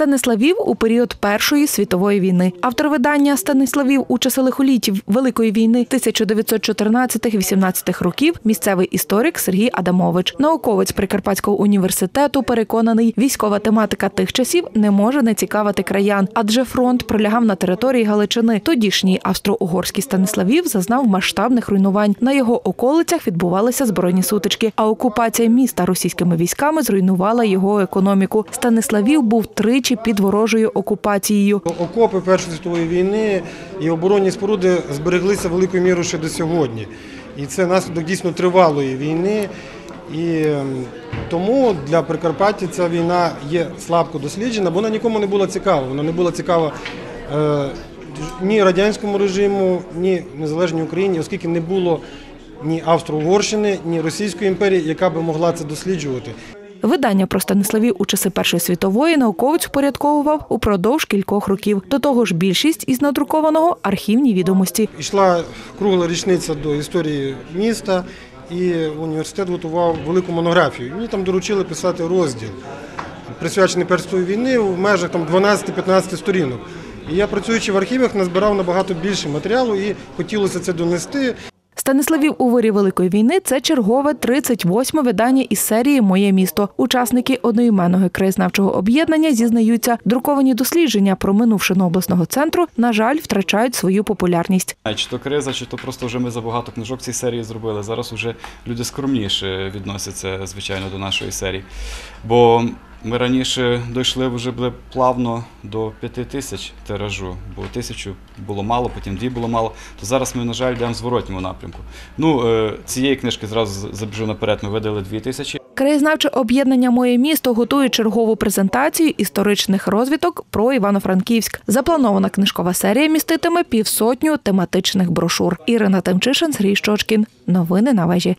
Станиславів у період Першої світової війни. Автор видання Станиславів у часи лихоліттів Великої війни 1914-18 років. Місцевий історик Сергій Адамович, науковець Прикарпатського університету, переконаний, військова тематика тих часів не може не цікавити краян, адже фронт пролягав на території Галичини. Тодішній австро-угорський Станиславів зазнав масштабних руйнувань. На його околицях відбувалися збройні сутички, а окупація міста російськими військами зруйнувала його економіку. Станиславів був тричі під ворожою окупацією. Окопи Першої світової війни і оборонні споруди збереглися великою мірою ще до сьогодні. І це наслідок дійсно тривалої війни. І ем, тому для Прикарпаття ця війна є слабко досліджена, бо вона нікому не була цікава. Вона не була цікава е, ні радянському режиму, ні незалежній Україні, оскільки не було ні Австро-Угорщини, ні Російської імперії, яка би могла це досліджувати. Видання про Станиславів у часи Першої світової науковець впорядковував упродовж кількох років. До того ж, більшість із надрукованого архівні відомості. Йшла кругла річниця до історії міста, і університет готував велику монографію. Мені там доручили писати розділ, присвячений Перської війни в межах 12-15 сторінок. І я, працюючи в архівах, назбирав набагато більше матеріалу і хотілося це донести. Станиславів у вирі Великої війни це чергове 38-ме видання із серії Моє місто. Учасники одноіменного краєзнавчого об'єднання зізнаються, друковані дослідження про минувшину обласного центру, на жаль, втрачають свою популярність. Чи то криза, чи то просто вже ми забагато книжок цій серії зробили. Зараз вже люди скромніше відносяться, звичайно, до нашої серії. Бо ми раніше дійшли вже плавно до п'яти тисяч тиражу, бо тисячу було мало, потім дві було мало. То зараз ми, на жаль, йдемо в зворотньому напрямку. Ну, е, цієї книжки зразу забіжу наперед, ми видали дві тисячі. Краєзнавче об'єднання Моє місто готує чергову презентацію історичних розвиток про Івано-Франківськ. Запланована книжкова серія міститиме півсотню тематичних брошур. Ірина Тимчишин, Сергій Щочкін. Новини на вежі.